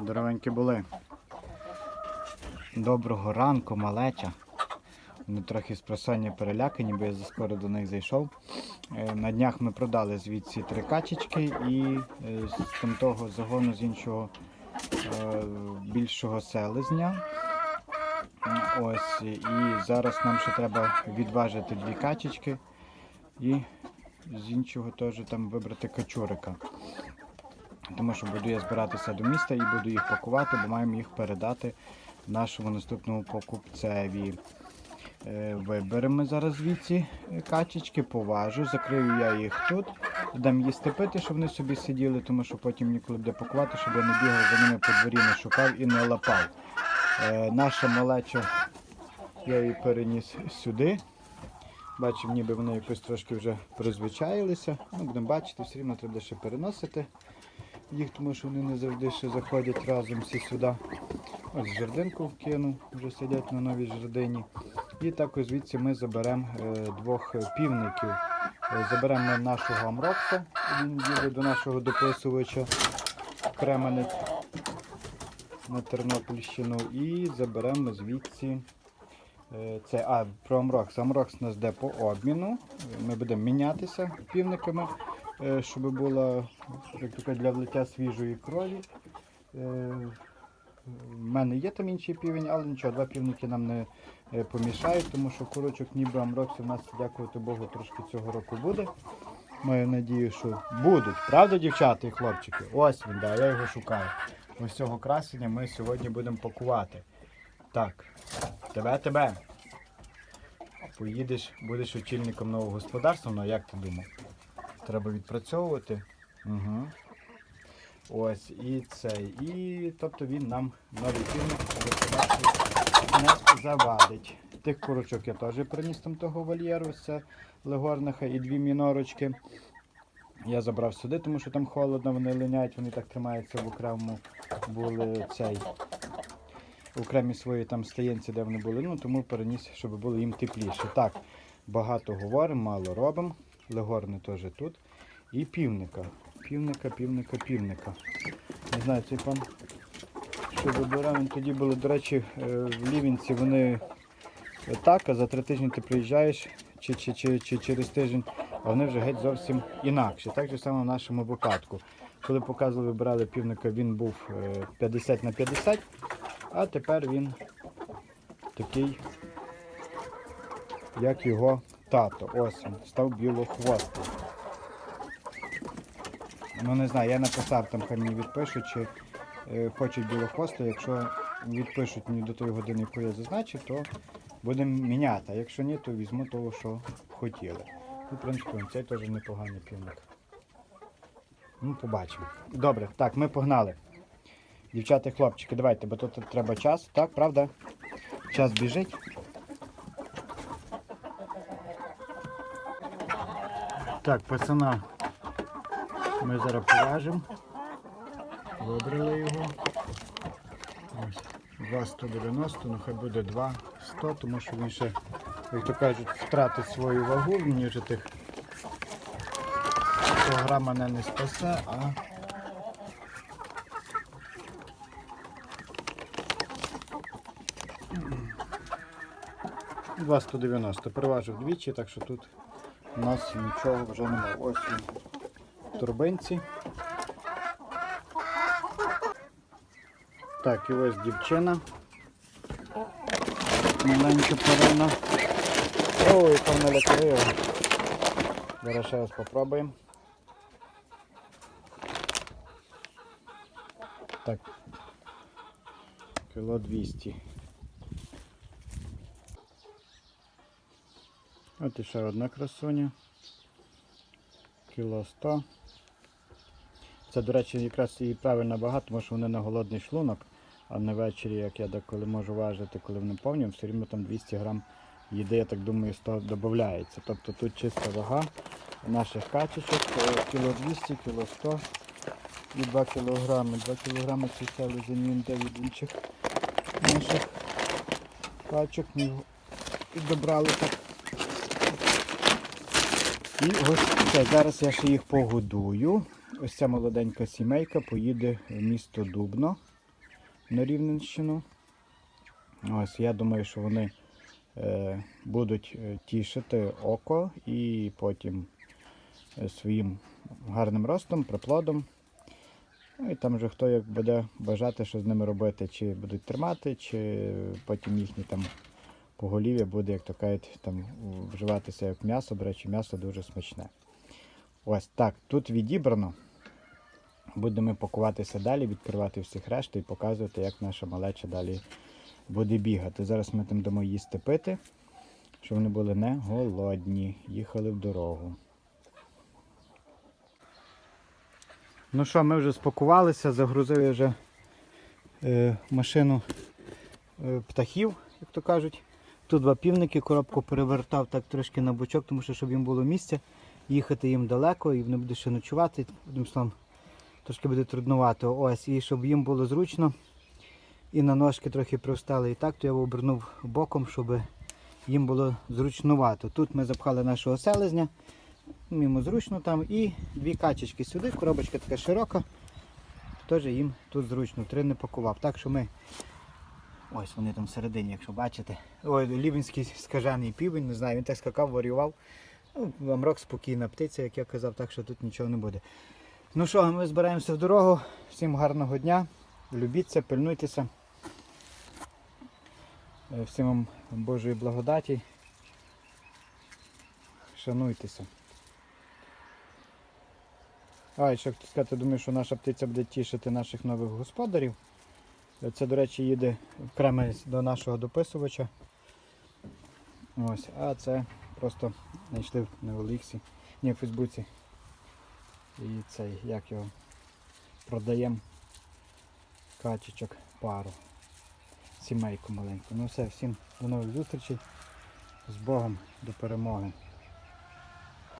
Здоровенькі були. Доброго ранку, малеча. Вони трохи з просоння перелякані, бо я заскоро до них зайшов. Е, На днях ми продали звідси три качечки і е, з там того загону з іншого е, більшого селезня. Ось, і зараз нам ще треба відважити дві качечки і з іншого теж там вибрати качурика. Тому що буду я збиратися до міста і буду їх пакувати, бо маємо їх передати нашому наступному покупцеві. Е, Виберемо зараз звідси качечки, поважу, закрию я їх тут, дам їсти пити, щоб вони собі сиділи, тому що потім ніколи буде пакувати, щоб я не бігав за ними по дворі, не шукав і не лапав. Е, Наша малеча, я її переніс сюди. Бачив, ніби вони якось трошки вже призвичаїлися. Ну, будемо бачити, все рівно треба ще переносити їх, тому що вони не завжди ще заходять разом всі сюди. Ось жердинку вкинув, вже сидять на новій жердині. І також звідси ми заберемо е, двох півників. Е, Заберемо нашого Амрокса, він їде до нашого дописувача Кременець на Тернопільщину. І заберемо звідси. е, Це, а, про Амрокс. Амрокс нас йде по обміну. Ми будемо мінятися півниками, щоб було як для влиття свіжої крові. Е, в мене є там інший півень, але нічого, два півники нам не е, помішають, тому що курочок ніби амроксів у нас, дякувати Богу, трошки цього року буде. Маю надію, що будуть. Правда, дівчата і хлопчики? Ось він, да, я його шукаю. Ось цього красення ми сьогодні будемо пакувати. Так, тебе, тебе. Поїдеш, будеш очільником нового господарства, ну як ти думав? Треба відпрацьовувати. Угу. Ось і цей. І тобто він нам новий півник не завадить. Тих курочок я теж приніс там того вольєру, це легорнаха і дві мінорочки. Я забрав сюди, тому що там холодно, вони линяють, вони так тримаються в окремому були цей. Окремі свої там стаєнці, де вони були, ну тому переніс, щоб було їм тепліше. Так, багато говоримо, мало робимо. Легорни теж тут. І півника. Півника, півника, півника. Не знаю, цей пан, що вибирав, він тоді були, до речі, е, в Лівінці вони так, а за три тижні ти приїжджаєш чи, чи, чи, чи через тиждень, а вони вже геть зовсім інакше. Так же само в нашому випадку. Коли показували, вибирали півника, він був е, 50 на 50, а тепер він такий, як його тато. Ось він, став білохвостий. Ну не знаю, я написав там, хай мені відпишуть, чи е, хочуть білохвосту. Якщо відпишуть мені до тої години, яку я зазначив, то будемо міняти. А якщо ні, то візьму того, що хотіли. Ну, в принципі, цей теж непоганий півник. Ну, побачимо. Добре, так, ми погнали. Дівчата хлопчики, давайте, бо тут треба час, так, правда? Час біжить. Так, пацана ми зараз поважимо. Вибрали його. Ось. 2,190, ну хай буде 2,100, тому що він ще, як то кажуть, втратить свою вагу, мені вже тих 100 грам мене не спасе, а Два 190. Переважив двічі, так що тут у нас нічого вже немає. Ось він турбинці. Так, і ось дівчина. Маленька порина. Ой, яка вона ляклива. Зараз ще раз попробуємо. Так. Кіло 200. От і ще одна красуня. Кіло 100. Це, до речі, якраз і правильно багато, тому що вони на голодний шлунок, а не ввечері, як я деколи можу важити, коли вони повні, все рівно там 200 грам їди, я так думаю, 100 додається. Тобто тут чиста вага наших качечок, е, кіло 200, кіло 100 і 2 кілограми. 2 кілограми це він йде від інших наших качок. І добрали так. І ось це. Зараз я ще їх погодую. Ось ця молоденька сімейка поїде в місто Дубно. на Рівненщину. Ось я думаю, що вони е, будуть е, тішити око і потім е, своїм гарним ростом, приплодом. Ну і там вже хто як буде бажати, що з ними робити, чи будуть тримати, чи потім їхні там поголів'я буде, як то кажуть, там вживатися як м'ясо. До речі, м'ясо дуже смачне. Ось так, тут відібрано. Будемо пакуватися далі, відкривати всіх решту і показувати, як наша малеча далі буде бігати. Зараз ми там дамо їсти пити, щоб вони були не голодні, їхали в дорогу. Ну що, ми вже спакувалися, загрузили вже е, машину е, птахів, як то кажуть. Тут два півники, коробку перевертав так трошки на бочок, тому що щоб їм було місце, їхати їм далеко і вони будуть ще ночувати. Одним словом, трошки буде труднувато. Ось, і щоб їм було зручно. І на ножки трохи привстали. І так, то я обернув боком, щоб їм було зручнувато. Тут ми запхали нашого селезня, йому зручно там. І дві качечки сюди, коробочка така широка. Теж їм тут зручно, три не пакував. Так що ми. Ось вони там всередині, якщо бачите. Ой, лівінський скажений півень, не знаю, він так скакав, варював. Ну, Амрок спокійна птиця, як я казав, так що тут нічого не буде. Ну що, ми збираємося в дорогу. Всім гарного дня. Любіться, пильнуйтеся. Е, Всім вам Божої благодаті. Шануйтеся. А, ще хотів сказати, думаю, що наша птиця буде тішити наших нових господарів. Це, до речі, їде окремо до нашого дописувача. Ось, а це просто знайшли на Оліксі, ні, в Фейсбуці. І цей, як його продаємо качечок пару. Сімейку маленьку. Ну все, всім до нових зустрічей. З Богом, до перемоги.